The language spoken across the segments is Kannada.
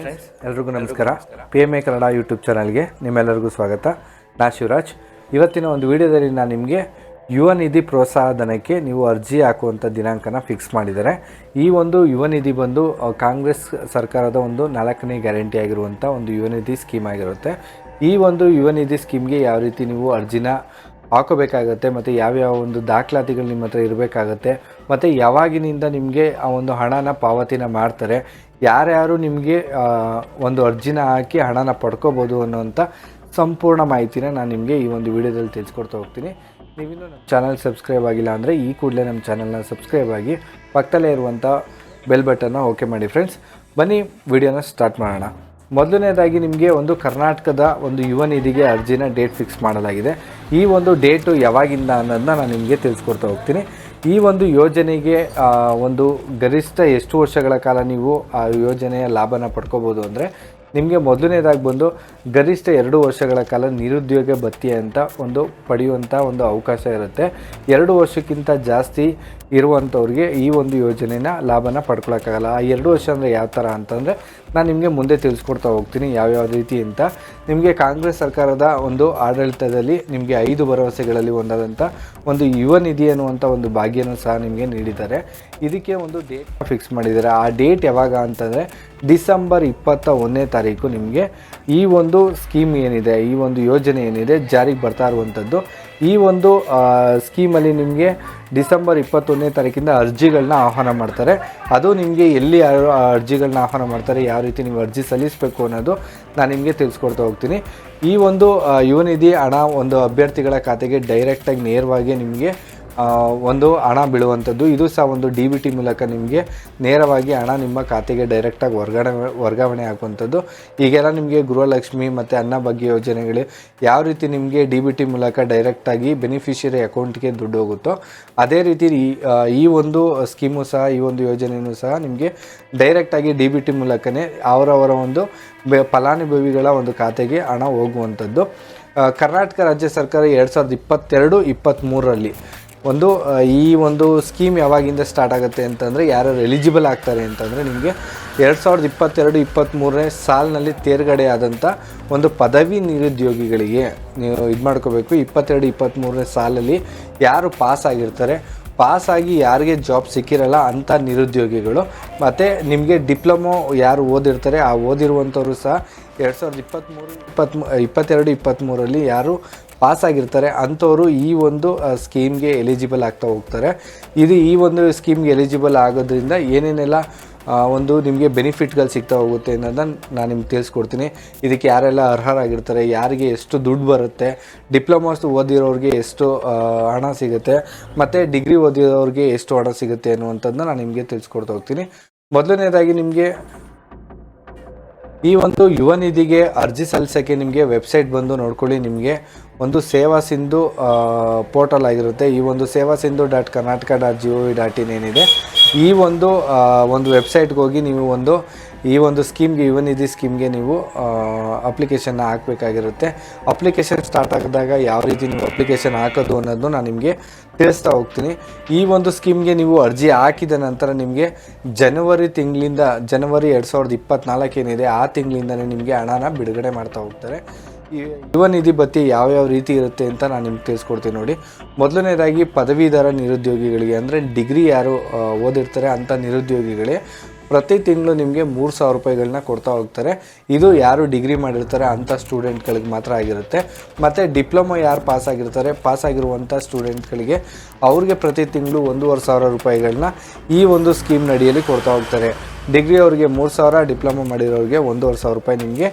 ಫ್ರೆಂಡ್ಸ್ ಎಲ್ರಿಗೂ ನಮಸ್ಕಾರ. P M A Kannada YouTube ಚಾನಲ್ಗೆ ನಿಮ್ಮೆಲ್ಲರಿಗೂ ಸ್ವಾಗತ. ನಾ ಶಿವರಾಜ್. ಇವತ್ತಿನ ಒಂದು ವಿಡಿಯೋದಲ್ಲಿ ನಾನು ನಿಮಗೆ ಯುವ ನಿಧಿ ಪ್ರೋತ್ಸಾಹ ಧನಕ್ಕೆ ನೀವು ಅರ್ಜಿ ಹಾಕುವಂಥ ದಿನಾಂಕನ ಫಿಕ್ಸ್ ಮಾಡಿದ್ದಾರೆ. ಈ ಒಂದು ಯುವ ನಿಧಿ ಬಂದು ಕಾಂಗ್ರೆಸ್ ಸರ್ಕಾರದ ಒಂದು ನಾಲ್ಕನೇ ಗ್ಯಾರಂಟಿ ಆಗಿರುವಂಥ ಒಂದು ಯುವ ನಿಧಿ ಸ್ಕೀಮ್ ಆಗಿರುತ್ತೆ. ಈ ಒಂದು ಯುವ ನಿಧಿ ಸ್ಕೀಮ್ಗೆ ಯಾವ ರೀತಿ ನೀವು ಅರ್ಜಿನ ಹಾಕೋಬೇಕಾಗತ್ತೆ ಮತ್ತು ಯಾವ್ಯಾವ ಒಂದು ದಾಖಲಾತಿಗಳು ನಿಮ್ಮ ಹತ್ರ ಇರಬೇಕಾಗತ್ತೆ. ಮತ್ತು ಯಾವಾಗಿನಿಂದ ನಿಮಗೆ ಆ ಒಂದು ಹಣನ ಪಾವತಿನ ಮಾಡ್ತಾರೆ, ಯಾರ್ಯಾರು ನಿಮಗೆ ಒಂದು ಅರ್ಜಿನ ಹಾಕಿ ಹಣನ ಪಡ್ಕೋಬೋದು ಅನ್ನೋಂಥ ಸಂಪೂರ್ಣ ಮಾಹಿತಿನ ನಾನು ನಿಮಗೆ ಈ ಒಂದು ವಿಡಿಯೋದಲ್ಲಿ ತಿಳಿಸ್ಕೊಡ್ತಾ ಹೋಗ್ತೀನಿ. ನೀವಿನ್ನೂ ನಮ್ಮ ಚಾನಲ್ ಸಬ್ಸ್ಕ್ರೈಬ್ ಆಗಿಲ್ಲ ಅಂದರೆ ಈ ಕೂಡಲೇ ನಮ್ಮ ಚಾನಲ್ನ ಸಬ್ಸ್ಕ್ರೈಬ್ ಆಗಿ ಪಕ್ಕದಲ್ಲೇ ಇರುವಂಥ ಬೆಲ್ ಬಟನ್ನ ಓಕೆ ಮಾಡಿ ಫ್ರೆಂಡ್ಸ್. ಬನ್ನಿ, ವಿಡಿಯೋನ ಸ್ಟಾರ್ಟ್ ಮಾಡೋಣ. ಮೊದಲನೇದಾಗಿ ನಿಮಗೆ ಒಂದು ಕರ್ನಾಟಕದ ಒಂದು ಯುವ ನಿಧಿಗೆ ಅರ್ಜಿನ ಡೇಟ್ ಫಿಕ್ಸ್ ಮಾಡಲಾಗಿದೆ. ಈ ಒಂದು ಡೇಟು ಯಾವಾಗಿಂದ ಅನ್ನೋದನ್ನ ನಾನು ನಿಮಗೆ ತಿಳಿಸ್ಕೊಡ್ತಾ ಹೋಗ್ತೀನಿ. ಈ ಒಂದು ಯೋಜನೆಗೆ ಒಂದು ಗರಿಷ್ಠ ಎಷ್ಟು ವರ್ಷಗಳ ಕಾಲ ನೀವು ಆ ಯೋಜನೆಯ ಲಾಭನ ಪಡ್ಕೋಬೋದು ಅಂದರೆ ನಿಮಗೆ ಮೊದಲನೇದಾಗಿ ಬಂದು ಗರಿಷ್ಠ ಎರಡು ವರ್ಷಗಳ ಕಾಲ ನಿರುದ್ಯೋಗ ಭತ್ಯೆ ಅಂತ ಒಂದು ಪಡೆಯುವಂಥ ಒಂದು ಅವಕಾಶ ಇರುತ್ತೆ. ಎರಡು ವರ್ಷಕ್ಕಿಂತ ಜಾಸ್ತಿ ಇರುವಂಥವ್ರಿಗೆ ಈ ಒಂದು ಯೋಜನೆನ ಲಾಭನ ಪಡ್ಕೊಳಕ್ಕಾಗಲ್ಲ. ಆ ಎರಡು ವರ್ಷ ಅಂದರೆ ಯಾವ ಥರ ಅಂತಂದರೆ ನಾನು ನಿಮಗೆ ಮುಂದೆ ತಿಳಿಸ್ಕೊಡ್ತಾ ಹೋಗ್ತೀನಿ ಯಾವ್ಯಾವ ರೀತಿ ಅಂತ. ನಿಮಗೆ ಕಾಂಗ್ರೆಸ್ ಸರ್ಕಾರದ ಒಂದು ಆಡಳಿತದಲ್ಲಿ ನಿಮಗೆ ಐದು ಭರವಸೆಗಳಲ್ಲಿ ಒಂದಾದಂಥ ಒಂದು ಯುವ ನಿಧಿ ಅನ್ನುವಂಥ ಒಂದು ಭಾಗ್ಯನೂ ಸಹ ನಿಮಗೆ ನೀಡಿದ್ದಾರೆ. ಇದಕ್ಕೆ ಒಂದು ಡೇಟ್ ಫಿಕ್ಸ್ ಮಾಡಿದ್ದಾರೆ. ಆ ಡೇಟ್ ಯಾವಾಗ ಅಂತಂದರೆ ಡಿಸೆಂಬರ್ ಇಪ್ಪತ್ತ ಒಂದನೇ ತಾರೀಕು ನಿಮಗೆ ಈ ಒಂದು ಸ್ಕೀಮ್ ಏನಿದೆ, ಈ ಒಂದು ಯೋಜನೆ ಏನಿದೆ ಜಾರಿಗೆ ಬರ್ತಾ ಇರುವಂಥದ್ದು ಈ ಒಂದು ಸ್ಕೀಮಲ್ಲಿ ನಿಮಗೆ ಡಿಸೆಂಬರ್ ಇಪ್ಪತ್ತೊಂದನೇ ತಾರೀಕಿಂದ ಅರ್ಜಿಗಳನ್ನ ಆಹ್ವಾನ ಮಾಡ್ತಾರೆ. ಅದು ನಿಮಗೆ ಎಲ್ಲಿ ಅರ್ಜಿಗಳನ್ನ ಆಹ್ವಾನ ಮಾಡ್ತಾರೆ, ಯಾವ ರೀತಿ ನೀವು ಅರ್ಜಿ ಸಲ್ಲಿಸಬೇಕು ಅನ್ನೋದು ನಾನು ನಿಮಗೆ ತಿಳಿಸ್ಕೊಡ್ತಾ ಹೋಗ್ತೀನಿ. ಈ ಒಂದು ಯುವನಿಧಿ ಯುವ ಹಣ ಒಂದು ಅಭ್ಯರ್ಥಿಗಳ ಖಾತೆಗೆ ಡೈರೆಕ್ಟಾಗಿ ನೇರವಾಗಿ ನಿಮಗೆ ಒಂದು ಹಣ ಬೀಳುವಂಥದ್ದು. ಇದು ಸಹ ಒಂದು ಡಿ ಬಿ ಟಿ ಮೂಲಕ ನಿಮಗೆ ನೇರವಾಗಿ ಹಣ ನಿಮ್ಮ ಖಾತೆಗೆ ಡೈರೆಕ್ಟಾಗಿ ವರ್ಗಾವಣೆ ವರ್ಗಾವಣೆ ಆಗುವಂಥದ್ದು. ಈಗೆಲ್ಲ ನಿಮಗೆ ಗೃಹಲಕ್ಷ್ಮಿ ಮತ್ತು ಅನ್ನ ಬಗ್ಗೆ ಯೋಜನೆಗಳು ಯಾವ ರೀತಿ ನಿಮಗೆ ಡಿ ಬಿ ಟಿ ಮೂಲಕ ಡೈರೆಕ್ಟಾಗಿ ಬೆನಿಫಿಷಿಯರಿ ಅಕೌಂಟ್ಗೆ ದುಡ್ಡು ಹೋಗುತ್ತೋ, ಅದೇ ರೀತಿ ಈ ಒಂದು ಸ್ಕೀಮು ಸಹ, ಈ ಒಂದು ಯೋಜನೆಯೂ ಸಹ ನಿಮಗೆ ಡೈರೆಕ್ಟಾಗಿ ಡಿ ಬಿ ಟಿ ಮೂಲಕನೇ ಅವರವರ ಒಂದು ಫಲಾನುಭವಿಗಳ ಒಂದು ಖಾತೆಗೆ ಹಣ ಹೋಗುವಂಥದ್ದು. ಕರ್ನಾಟಕ ರಾಜ್ಯ ಸರ್ಕಾರ ಎರಡು ಸಾವಿರದ ಇಪ್ಪತ್ತೆರಡು ಇಪ್ಪತ್ತ್ಮೂರರಲ್ಲಿ ಒಂದು ಈ ಒಂದು ಸ್ಕೀಮ್ ಯಾವಾಗಿಂದ ಸ್ಟಾರ್ಟ್ ಆಗುತ್ತೆ ಅಂತಂದರೆ ಯಾರ್ಯಾರು ಎಲಿಜಿಬಲ್ ಆಗ್ತಾರೆ ಅಂತಂದರೆ ನಿಮಗೆ ಎರಡು ಸಾವಿರದ ಇಪ್ಪತ್ತೆರಡು ಇಪ್ಪತ್ತ್ಮೂರನೇ ಸಾಲಿನಲ್ಲಿ ತೇರ್ಗಡೆ ಆದಂಥ ಒಂದು ಪದವಿ ನಿರುದ್ಯೋಗಿಗಳಿಗೆ ನೀವು ಇದು ಮಾಡ್ಕೋಬೇಕು. ಇಪ್ಪತ್ತೆರಡು ಇಪ್ಪತ್ತ್ಮೂರನೇ ಸಾಲಲ್ಲಿ ಯಾರು ಪಾಸ್ ಆಗಿರ್ತಾರೆ ಪಾಸಾಗಿ ಯಾರಿಗೆ ಜಾಬ್ ಸಿಕ್ಕಿರಲ್ಲ ಅಂಥ ನಿರುದ್ಯೋಗಿಗಳು. ಮತ್ತು ನಿಮಗೆ ಡಿಪ್ಲೊಮೊ ಯಾರು ಓದಿರ್ತಾರೆ, ಆ ಓದಿರುವಂಥವ್ರು ಸಹ ಎರಡು ಸಾವಿರದ ಇಪ್ಪತ್ತ್ಮೂರು ಇಪ್ಪತ್ತ್ಮೂ ಇಪ್ಪತ್ತೆರಡು ಇಪ್ಪತ್ತ್ಮೂರಲ್ಲಿ ಯಾರು ಪಾಸ್ ಆಗಿರ್ತಾರೆ ಅಂಥವರು ಈ ಒಂದು ಸ್ಕೀಮ್ಗೆ ಎಲಿಜಿಬಲ್ ಆಗ್ತಾ ಹೋಗ್ತಾರೆ. ಇದು ಈ ಒಂದು ಸ್ಕೀಮ್ಗೆ ಎಲಿಜಿಬಲ್ ಆಗೋದ್ರಿಂದ ಏನೇನೆಲ್ಲ ಒಂದು ನಿಮಗೆ ಬೆನಿಫಿಟ್ಗಳು ಸಿಗ್ತಾ ಹೋಗುತ್ತೆ ಅನ್ನೋದನ್ನ ನಾನು ನಿಮ್ಗೆ ತಿಳಿಸ್ಕೊಡ್ತೀನಿ. ಇದಕ್ಕೆ ಯಾರೆಲ್ಲ ಅರ್ಹರಾಗಿರ್ತಾರೆ, ಯಾರಿಗೆ ಎಷ್ಟು ದುಡ್ಡು ಬರುತ್ತೆ, ಡಿಪ್ಲೊಮಾಸ್ ಓದಿರೋರಿಗೆ ಎಷ್ಟು ಹಣ ಸಿಗುತ್ತೆ, ಮತ್ತು ಡಿಗ್ರಿ ಓದಿರೋರಿಗೆ ಎಷ್ಟು ಹಣ ಸಿಗುತ್ತೆ ಅನ್ನುವಂಥದ್ದನ್ನ ನಾನು ನಿಮಗೆ ತಿಳಿಸ್ಕೊಡ್ತಾ ಹೋಗ್ತೀನಿ. ಮೊದಲನೇದಾಗಿ ನಿಮಗೆ ಈ ಒಂದು ಯುವ ನಿಧಿಗೆ ಅರ್ಜಿ ಸಲ್ಲಿಸೋಕ್ಕೆ ನಿಮಗೆ ವೆಬ್ಸೈಟ್ ಬಂದು ನೋಡ್ಕೊಳ್ಳಿ. ನಿಮಗೆ ಒಂದು ಸೇವಾ ಸಿಂಧು ಪೋರ್ಟಲ್ ಆಗಿರುತ್ತೆ. ಈ ಒಂದು Seva Sindhu dot Karnataka dot G O V dot in ಏನಿದೆ. ಈ ಒಂದು ಒಂದು ವೆಬ್ಸೈಟ್ಗೆ ಹೋಗಿ ನೀವು ಒಂದು, ಈ ಒಂದು ಸ್ಕೀಮ್ಗೆ ಯುವ ನಿಧಿ ಸ್ಕೀಮ್ಗೆ ನೀವು ಅಪ್ಲಿಕೇಶನ್ನ ಹಾಕಬೇಕಾಗಿರುತ್ತೆ. ಅಪ್ಲಿಕೇಶನ್ ಸ್ಟಾರ್ಟ್ ಆಗಿದಾಗ ಯಾವ ರೀತಿ ನೀವು ಅಪ್ಲಿಕೇಶನ್ ಹಾಕೋದು ಅನ್ನೋದನ್ನು ನಾನು ನಿಮಗೆ ತಿಳಿಸ್ತಾ ಹೋಗ್ತೀನಿ. ಈ ಒಂದು ಸ್ಕೀಮ್ಗೆ ನೀವು ಅರ್ಜಿ ಹಾಕಿದ ನಂತರ ನಿಮಗೆ ಜನವರಿ ತಿಂಗಳಿಂದ ಜನವರಿ ಎರಡು ಸಾವಿರದ ಇಪ್ಪತ್ನಾಲ್ಕು ಏನಿದೆ ಆ ತಿಂಗಳಿಂದಲೇ ನಿಮಗೆ ಹಣನ ಬಿಡುಗಡೆ ಮಾಡ್ತಾ ಹೋಗ್ತಾರೆ. ಯುವ ನಿಧಿ ಭತ್ಯೆ ಯಾವ್ಯಾವ ರೀತಿ ಇರುತ್ತೆ ಅಂತ ನಾನು ನಿಮ್ಗೆ ತಿಳಿಸ್ಕೊಡ್ತೀನಿ ನೋಡಿ. ಮೊದಲನೇದಾಗಿ ಪದವೀಧರ ನಿರುದ್ಯೋಗಿಗಳಿಗೆ ಅಂದರೆ ಡಿಗ್ರಿ ಯಾರು ಓದಿರ್ತಾರೆ ಅಂಥ ನಿರುದ್ಯೋಗಿಗಳೇ ಪ್ರತಿ ತಿಂಗಳು ನಿಮಗೆ ಮೂರು ಸಾವಿರ ರೂಪಾಯಿಗಳನ್ನ ಕೊಡ್ತಾ ಹೋಗ್ತಾರೆ. ಇದು ಯಾರು ಡಿಗ್ರಿ ಮಾಡಿರ್ತಾರೆ ಅಂಥ ಸ್ಟೂಡೆಂಟ್ಗಳಿಗೆ ಮಾತ್ರ ಆಗಿರುತ್ತೆ. ಮತ್ತು ಡಿಪ್ಲೊಮೊ ಯಾರು ಪಾಸ್ ಆಗಿರ್ತಾರೆ, ಪಾಸ್ ಆಗಿರುವಂಥ ಸ್ಟೂಡೆಂಟ್ಗಳಿಗೆ ಅವ್ರಿಗೆ ಪ್ರತಿ ತಿಂಗಳು ಒಂದೂವರೆ ಸಾವಿರ ರೂಪಾಯಿಗಳನ್ನ ಈ ಒಂದು ಸ್ಕೀಮ್ ನಡಿಯಲ್ಲಿ ಕೊಡ್ತಾ ಹೋಗ್ತಾರೆ. ಡಿಗ್ರಿ ಅವರಿಗೆ ಮೂರು ಸಾವಿರ ಡಿಪ್ಲೊಮಾ ಮಾಡಿರೋರಿಗೆ ಒಂದೂವರೆ ಸಾವಿರ ರೂಪಾಯಿ ನಿಮಗೆ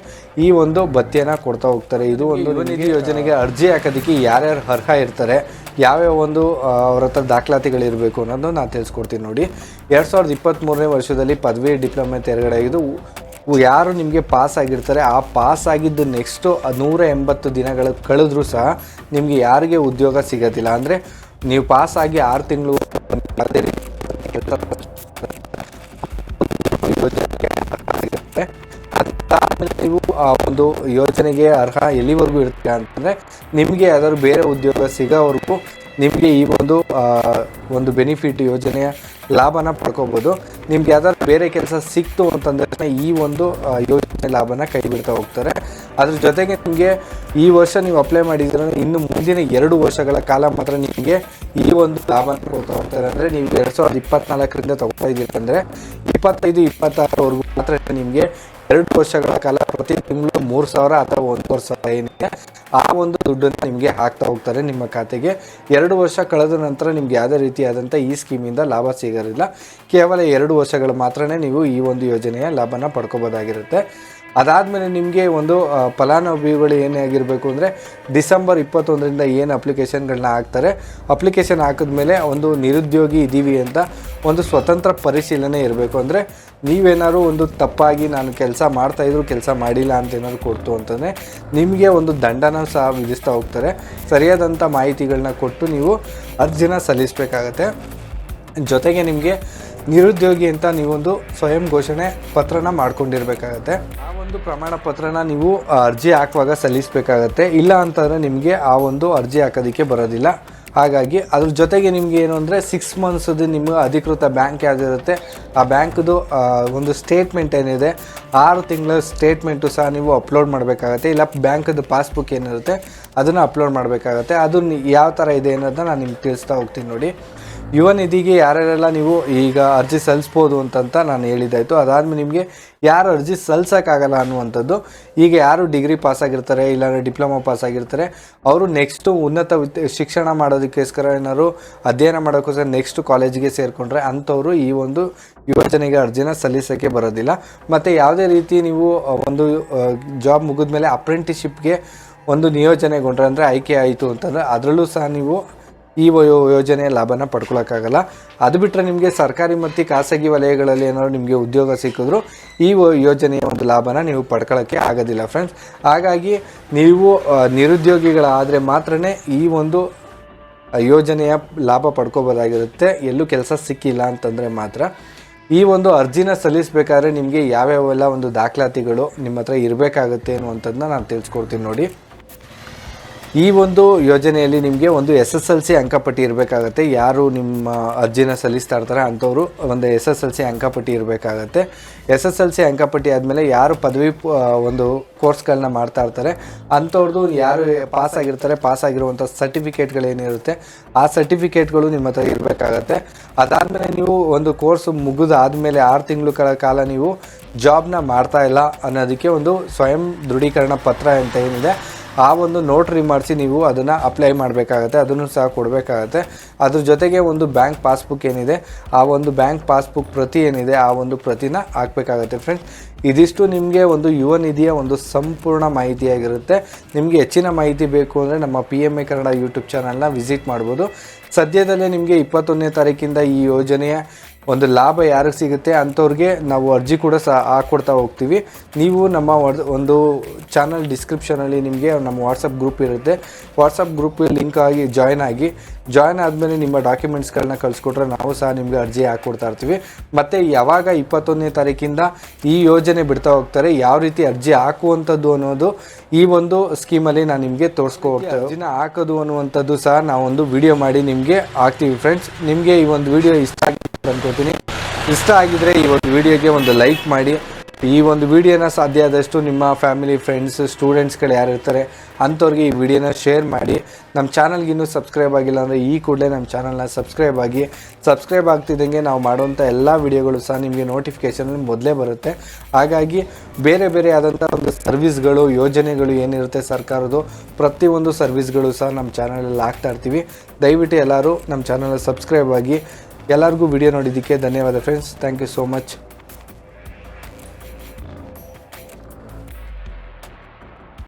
ಈ ಒಂದು ಭತ್ಯೆನ ಕೊಡ್ತಾ ಹೋಗ್ತಾರೆ. ಇದು ಒಂದು ನಿಧಿ ಯೋಜನೆಗೆ ಅರ್ಜಿ ಹಾಕೋದಕ್ಕೆ ಯಾರ್ಯಾರು ಅರ್ಹ ಇರ್ತಾರೆ ಯಾವ್ಯಾವ ಒಂದು ಅವರ ಅವ್ರ ಹತ್ರ ದಾಖಲಾತಿಗಳಿರಬೇಕು ಅನ್ನೋದು ನಾನು ತಿಳಿಸ್ಕೊಡ್ತೀನಿ ನೋಡಿ. ಎರಡು ಸಾವಿರದ ಇಪ್ಪತ್ತ್ಮೂರನೇ ವರ್ಷದಲ್ಲಿ ಪದವಿ ಡಿಪ್ಲೊಮಾ ತೆರಗಡೆ ಆಗಿದ್ದು ಯಾರು ನಿಮಗೆ ಪಾಸ್ ಆಗಿರ್ತಾರೆ ಆ ಪಾಸ್ ಆಗಿದ್ದು ನೆಕ್ಸ್ಟು ನೂರ ಎಂಬತ್ತು ದಿನಗಳು ಕಳೆದ್ರೂ ಸಹ ನಿಮಗೆ ಯಾರಿಗೆ ಉದ್ಯೋಗ ಸಿಗೋದಿಲ್ಲ. ಅಂದರೆ ನೀವು ಪಾಸ್ ಆಗಿ ಆರು ತಿಂಗಳು ನೀವು ಆ ಒಂದು ಯೋಜನೆಗೆ ಅರ್ಹ ಎಲ್ಲಿವರೆಗೂ ಇರುತ್ತೆ ಅಂತಂದರೆ, ನಿಮಗೆ ಯಾವ್ದಾದ್ರು ಬೇರೆ ಉದ್ಯೋಗ ಸಿಗೋವರೆಗೂ ನಿಮಗೆ ಈ ಒಂದು ಒಂದು ಬೆನಿಫಿಟ್ ಯೋಜನೆಯ ಲಾಭನ ಪಡ್ಕೋಬೋದು. ನಿಮ್ಗೆ ಯಾವ್ದಾದ್ರು ಬೇರೆ ಕೆಲಸ ಸಿಕ್ತು ಅಂತಂದ್ರೆ ಈ ಒಂದು ಯೋಜನೆ ಲಾಭನ ಕೈ ಬಿಡ್ತಾ ಹೋಗ್ತಾರೆ. ಅದ್ರ ಜೊತೆಗೆ ನಿಮಗೆ ಈ ವರ್ಷ ನೀವು ಅಪ್ಲೈ ಮಾಡಿದ್ರೆ ಇನ್ನು ಮುಂದಿನ ಎರಡು ವರ್ಷಗಳ ಕಾಲ ಮಾತ್ರ ನಿಮಗೆ ಈ ಒಂದು ಲಾಭನ ಕೊಡ್ತಾ ಹೋಗ್ತಾರೆ. ಅಂದರೆ ನೀವು ಎರಡು ಸಾವಿರದ ಇಪ್ಪತ್ನಾಲ್ಕರಿಂದ ತಗೋತಾ ಇದ್ದೀರಿ ಅಂದರೆ ಇಪ್ಪತ್ತೈದು, ಇಪ್ಪತ್ತಾರವರೆಗೂ ಮಾತ್ರ ನಿಮಗೆ ಎರಡು ವರ್ಷಗಳ ಕಾಲ ಪ್ರತಿ ತಿಂಗಳು ಮೂರು ಸಾವಿರ ಅಥವಾ ಒಂದು ವರ್ಷ ಏನಿದೆ, ಆ ಒಂದು ದುಡ್ಡನ್ನು ನಿಮಗೆ ಹಾಕ್ತಾ ಹೋಗ್ತಾರೆ ನಿಮ್ಮ ಖಾತೆಗೆ. ಎರಡು ವರ್ಷ ಕಳೆದ ನಂತರ ನಿಮ್ಗೆ ಯಾವುದೇ ರೀತಿಯಾದಂಥ ಈ ಸ್ಕೀಮಿಂದ ಲಾಭ ಸಿಗೋದಿಲ್ಲ. ಕೇವಲ ಎರಡು ವರ್ಷಗಳು ಮಾತ್ರನೇ ನೀವು ಈ ಒಂದು ಯೋಜನೆಯ ಲಾಭನ ಪಡ್ಕೋಬೋದಾಗಿರುತ್ತೆ. ಅದಾದಮೇಲೆ ನಿಮಗೆ ಒಂದು ಫಲಾನುಭವಿಗಳು ಏನೇ ಆಗಿರಬೇಕು ಅಂದರೆ ಡಿಸೆಂಬರ್ ಇಪ್ಪತ್ತೊಂದರಿಂದ ಏನು ಅಪ್ಲಿಕೇಶನ್ಗಳನ್ನ ಹಾಕ್ತಾರೆ. ಅಪ್ಲಿಕೇಶನ್ ಹಾಕಿದ್ಮೇಲೆ ಒಂದು ನಿರುದ್ಯೋಗಿ ಇದ್ದೀವಿ ಅಂತ ಒಂದು ಸ್ವತಂತ್ರ ಪರಿಶೀಲನೆ ಇರಬೇಕು. ಅಂದರೆ ನೀವೇನಾದ್ರು ಒಂದು ತಪ್ಪಾಗಿ ನಾನು ಕೆಲಸ ಮಾಡ್ತಾಯಿದ್ರು ಕೆಲಸ ಮಾಡಿಲ್ಲ ಅಂತ ಏನಾದ್ರು ಕೊಡ್ತು ಅಂತಂದರೆ ನಿಮಗೆ ಒಂದು ದಂಡನ ಸಹ ವಿಧಿಸ್ತಾ ಹೋಗ್ತಾರೆ. ಸರಿಯಾದಂಥ ಮಾಹಿತಿಗಳನ್ನ ಕೊಟ್ಟು ನೀವು ಅರ್ಜಿನ ಸಲ್ಲಿಸಬೇಕಾಗತ್ತೆ. ಜೊತೆಗೆ ನಿಮಗೆ ನಿರುದ್ಯೋಗಿ ಅಂತ ನೀವೊಂದು ಸ್ವಯಂ ಘೋಷಣೆ ಪತ್ರನ ಮಾಡ್ಕೊಂಡಿರ್ಬೇಕಾಗತ್ತೆ. ಆ ಒಂದು ಪ್ರಮಾಣ ಪತ್ರನ ನೀವು ಅರ್ಜಿ ಹಾಕುವಾಗ ಸಲ್ಲಿಸಬೇಕಾಗತ್ತೆ. ಇಲ್ಲ ಅಂತಂದರೆ ನಿಮಗೆ ಆ ಒಂದು ಅರ್ಜಿ ಹಾಕೋದಕ್ಕೆ ಬರೋದಿಲ್ಲ. ಹಾಗಾಗಿ ಅದ್ರ ಜೊತೆಗೆ ನಿಮಗೆ ಏನು ಅಂದರೆ ಸಿಕ್ಸ್ ಮಂತ್ಸದು ನಿಮ್ಮ ಅಧಿಕೃತ ಬ್ಯಾಂಕ್ ಯಾವುದಿರುತ್ತೆ, ಆ ಬ್ಯಾಂಕ್ದು ಒಂದು ಸ್ಟೇಟ್ಮೆಂಟ್ ಏನಿದೆ, ಆರು ತಿಂಗಳ ಸ್ಟೇಟ್ಮೆಂಟು ಸಹ ನೀವು ಅಪ್ಲೋಡ್ ಮಾಡಬೇಕಾಗತ್ತೆ. ಇಲ್ಲ ಬ್ಯಾಂಕ್ದು ಪಾಸ್ಬುಕ್ ಏನಿರುತ್ತೆ, ಅದನ್ನು ಅಪ್ಲೋಡ್ ಮಾಡಬೇಕಾಗತ್ತೆ. ಅದು ಯಾವ ಥರ ಇದೆ ಅನ್ನೋದನ್ನ ನಾನು ನಿಮ್ಗೆ ತಿಳಿಸ್ತಾ ಹೋಗ್ತೀನಿ ನೋಡಿ. ಯುವ ನಿಧಿಗೆ ಯಾರ್ಯಾರೆಲ್ಲ ನೀವು ಈಗ ಅರ್ಜಿ ಸಲ್ಲಿಸ್ಬೋದು ಅಂತಂತ ನಾನು ಹೇಳಿದ್ದಾಯಿತು. ಅದಾದಮೇಲೆ ನಿಮಗೆ ಯಾರು ಅರ್ಜಿ ಸಲ್ಲಿಸೋಕ್ಕಾಗಲ್ಲ ಅನ್ನುವಂಥದ್ದು. ಈಗ ಯಾರು ಡಿಗ್ರಿ ಪಾಸ್ ಆಗಿರ್ತಾರೆ ಇಲ್ಲಾಂದರೆ ಡಿಪ್ಲೊಮಾ ಪಾಸ್ ಆಗಿರ್ತಾರೆ ಅವರು ನೆಕ್ಸ್ಟು ಉನ್ನತ ಶಿಕ್ಷಣ ಮಾಡೋದಕ್ಕೋಸ್ಕರ ಏನಾದ್ರು ಅಧ್ಯಯನ ಮಾಡೋಕ್ಕೋಸ್ಕರ ನೆಕ್ಸ್ಟ್ ಕಾಲೇಜಿಗೆ ಸೇರಿಕೊಂಡ್ರೆ ಅಂಥವರು ಈ ಒಂದು ಯೋಜನೆಗೆ ಅರ್ಜಿನ ಸಲ್ಲಿಸೋಕ್ಕೆ ಬರೋದಿಲ್ಲ. ಮತ್ತು ಯಾವುದೇ ರೀತಿ ನೀವು ಒಂದು ಜಾಬ್ ಮುಗಿದ್ಮೇಲೆ ಅಪ್ರೆಂಟಿಶಿಪ್ಗೆ ಒಂದು ನಿಯೋಜನೆಗೊಂಡ್ರೆ ಅಂದರೆ ಆಯ್ಕೆ ಆಯಿತು ಅಂತಂದರೆ, ಅದರಲ್ಲೂ ಸಹ ನೀವು ಈ ಯೋಜನೆಯ ಲಾಭನ ಪಡ್ಕೊಳಕ್ಕಾಗಲ್ಲ. ಅದು ಬಿಟ್ಟರೆ ನಿಮಗೆ ಸರ್ಕಾರಿ ಮತ್ತು ಖಾಸಗಿ ವಲಯಗಳಲ್ಲಿ ಏನಾದರೂ ನಿಮಗೆ ಉದ್ಯೋಗ ಸಿಕ್ಕಿದ್ರು ಈ ಯೋಜನೆಯ ಒಂದು ಲಾಭನ ನೀವು ಪಡ್ಕೊಳ್ಳೋಕ್ಕೆ ಆಗೋದಿಲ್ಲ ಫ್ರೆಂಡ್ಸ್ ಹಾಗಾಗಿ ನೀವು ನಿರುದ್ಯೋಗಿಗಳಾದರೆ ಮಾತ್ರ ಈ ಒಂದು ಯೋಜನೆಯ ಲಾಭ ಪಡ್ಕೋಬೋದಾಗಿರುತ್ತೆ. ಎಲ್ಲೂ ಕೆಲಸ ಸಿಕ್ಕಿಲ್ಲ ಅಂತಂದರೆ ಮಾತ್ರ ಈ ಒಂದು ಅರ್ಜಿನ ಸಲ್ಲಿಸಬೇಕಾದ್ರೆ ನಿಮಗೆ ಯಾವ್ಯಾವೆಲ್ಲ ಒಂದು ದಾಖಲಾತಿಗಳು ನಿಮ್ಮ ಹತ್ರ ಇರಬೇಕಾಗುತ್ತೆ ಅನ್ನುವಂಥದ್ದನ್ನ ನಾನು ತಿಳಿಸ್ಕೊಡ್ತೀನಿ ನೋಡಿ. ಈ ಒಂದು ಯೋಜನೆಯಲ್ಲಿ ನಿಮಗೆ ಒಂದು ಎಸ್ ಎಸ್ ಎಲ್ ಸಿ ಅಂಕಪಟ್ಟಿ ಇರಬೇಕಾಗತ್ತೆ. ಯಾರು ನಿಮ್ಮ ಅರ್ಜಿನ ಸಲ್ಲಿಸ್ತಾ ಇರ್ತಾರೆ ಅಂಥವ್ರು ಒಂದು ಎಸ್ ಎಸ್ ಎಲ್ ಸಿ ಅಂಕಪಟ್ಟಿ ಇರಬೇಕಾಗತ್ತೆ. ಎಸ್ ಎಸ್ ಎಲ್ ಸಿ ಅಂಕಪಟ್ಟಿ ಆದಮೇಲೆ ಯಾರು ಪದವಿ ಒಂದು ಕೋರ್ಸ್ಗಳನ್ನ ಮಾಡ್ತಾ ಇರ್ತಾರೆ ಅಂಥವ್ರದ್ದು ಯಾರು ಪಾಸ್ ಆಗಿರ್ತಾರೆ ಪಾಸ್ ಆಗಿರುವಂಥ ಸರ್ಟಿಫಿಕೇಟ್ಗಳೇನಿರುತ್ತೆ, ಆ ಸರ್ಟಿಫಿಕೇಟ್ಗಳು ನಿಮ್ಮ ಹತ್ರ ಇರಬೇಕಾಗತ್ತೆ. ಅದಾದಮೇಲೆ ನೀವು ಒಂದು ಕೋರ್ಸ್ ಮುಗಿದಾದ್ಮೇಲೆ ಆರು ತಿಂಗಳ ಕಾಲ ನೀವು ಜಾಬ್ನ ಮಾಡ್ತಾ ಇಲ್ಲ ಅನ್ನೋದಕ್ಕೆ ಒಂದು ಸ್ವಯಂ ದೃಢೀಕರಣ ಪತ್ರ ಅಂತ ಏನಿದೆ ಆ ಒಂದು ನೋಟ್ರಿ ಮಾಡಿಸಿ ನೀವು ಅದನ್ನು ಅಪ್ಲೈ ಮಾಡಬೇಕಾಗತ್ತೆ, ಅದನ್ನು ಸಹ ಕೊಡಬೇಕಾಗತ್ತೆ. ಅದ್ರ ಜೊತೆಗೆ ಒಂದು ಬ್ಯಾಂಕ್ ಪಾಸ್ಬುಕ್ ಏನಿದೆ, ಆ ಒಂದು ಬ್ಯಾಂಕ್ ಪಾಸ್ಬುಕ್ ಪ್ರತಿ ಏನಿದೆ, ಆ ಒಂದು ಪ್ರತಿನ ಹಾಕಬೇಕಾಗತ್ತೆ ಫ್ರೆಂಡ್ಸ್ ಇದಿಷ್ಟು ನಿಮಗೆ ಒಂದು ಯುವ ನಿಧಿಯ ಒಂದು ಸಂಪೂರ್ಣ ಮಾಹಿತಿಯಾಗಿರುತ್ತೆ ನಿಮಗೆ ಹೆಚ್ಚಿನ ಮಾಹಿತಿ ಬೇಕು ಅಂದರೆ ನಮ್ಮ P M A Kannada YouTube ಚಾನಲ್ನ ವಿಸಿಟ್ ಮಾಡ್ಬೋದು. ಸದ್ಯದಲ್ಲೇ ನಿಮಗೆ ಇಪ್ಪತ್ತೊಂದನೇ ತಾರೀಕಿಂದ ಈ ಯೋಜನೆಯ ಒಂದು ಲಾಭ ಯಾರಿಗೆ ಸಿಗುತ್ತೆ ಅಂಥವ್ರಿಗೆ ನಾವು ಅರ್ಜಿ ಕೂಡ ಸಹ ಹಾಕ್ಕೊಡ್ತಾ ಹೋಗ್ತೀವಿ. ನೀವು ನಮ್ಮ ಒಂದು ಚಾನಲ್ ಡಿಸ್ಕ್ರಿಪ್ಷನಲ್ಲಿ ನಿಮಗೆ ನಮ್ಮ ವಾಟ್ಸಪ್ ಗ್ರೂಪ್ ಇರುತ್ತೆ. ವಾಟ್ಸಪ್ ಗ್ರೂಪ್ ಲಿಂಕ್ ಆಗಿ ಜಾಯ್ನ್ ಆಗಿ ಜಾಯ್ನ್ ಆದಮೇಲೆ ನಿಮ್ಮ ಡಾಕ್ಯುಮೆಂಟ್ಸ್ಗಳನ್ನ ಕಳಿಸ್ಕೊಟ್ರೆ ನಾವು ಸಹ ನಿಮಗೆ ಅರ್ಜಿ ಹಾಕ್ಕೊಡ್ತಾ ಇರ್ತೀವಿ. ಮತ್ತು ಯಾವಾಗ ಇಪ್ಪತ್ತೊಂದನೇ ತಾರೀಕಿಂದ ಈ ಯೋಜನೆ ಬಿಡ್ತಾ ಹೋಗ್ತಾರೆ ಯಾವ ರೀತಿ ಅರ್ಜಿ ಹಾಕುವಂಥದ್ದು ಅನ್ನೋದು ಈ ಒಂದು ಸ್ಕೀಮಲ್ಲಿ ನಾನು ನಿಮಗೆ ತೋರಿಸ್ಕೊ ಅರ್ಜಿನ ಹಾಕೋದು ಅನ್ನುವಂಥದ್ದು ಸಹ ನಾವೊಂದು ವಿಡಿಯೋ ಮಾಡಿ ನಿಮಗೆ ಹಾಕ್ತೀವಿ ಫ್ರೆಂಡ್ಸ್ ನಿಮಗೆ ಈ ಒಂದು ವಿಡಿಯೋ ಇಷ್ಟ ಆಗಿದೆ ಅನ್ಕೋತೀನಿ. ಇಷ್ಟ ಆಗಿದ್ರೆ ಈ ಒಂದು ವಿಡಿಯೋಗೆ ಒಂದು ಲೈಕ್ ಮಾಡಿ. ಈ ಒಂದು ವಿಡಿಯೋನ ಸಾಧ್ಯ ಆದಷ್ಟು ನಿಮ್ಮ ಫ್ಯಾಮಿಲಿ ಫ್ರೆಂಡ್ಸ್ ಸ್ಟೂಡೆಂಟ್ಸ್ಗಳು ಯಾರು ಇರ್ತಾರೆ, ಅಂಥವ್ರಿಗೆ ಈ ವಿಡಿಯೋನ ಶೇರ್ ಮಾಡಿ. ನಮ್ಮ ಚಾನಲ್ಗೆ ಇನ್ನೂ ಸಬ್ಸ್ಕ್ರೈಬ್ ಆಗಿಲ್ಲ ಅಂದರೆ ಈ ಕೂಡಲೇ ನಮ್ಮ ಚಾನಲ್ನ ಸಬ್ಸ್ಕ್ರೈಬ್ ಆಗಿ. ಸಬ್ಸ್ಕ್ರೈಬ್ ಆಗ್ತಿದ್ದಂಗೆ ನಾವು ಮಾಡುವಂಥ ಎಲ್ಲ ವಿಡಿಯೋಗಳು ಸಹ ನಿಮಗೆ ನೋಟಿಫಿಕೇಷನಲ್ಲಿ ಮೊದಲೇ ಬರುತ್ತೆ. ಹಾಗಾಗಿ ಬೇರೆ ಬೇರೆ ಆದಂಥ ಒಂದು ಸರ್ವಿಸ್ಗಳು ಯೋಜನೆಗಳು ಏನಿರುತ್ತೆ ಸರ್ಕಾರದ್ದು ಪ್ರತಿಯೊಂದು ಸರ್ವಿಸ್ಗಳು ಸಹ ನಮ್ಮ ಚಾನಲಲ್ಲಿ ಹಾಕ್ತಾ ಇರ್ತೀವಿ. ದಯವಿಟ್ಟು ಎಲ್ಲರೂ ನಮ್ಮ ಚಾನಲ್ ಸಬ್ಸ್ಕ್ರೈಬ್ ಆಗಿ. ಎಲ್ಲರಿಗೂ ವಿಡಿಯೋ ನೋಡಿದ್ದಕ್ಕೆ ಧನ್ಯವಾದ friends thank you so much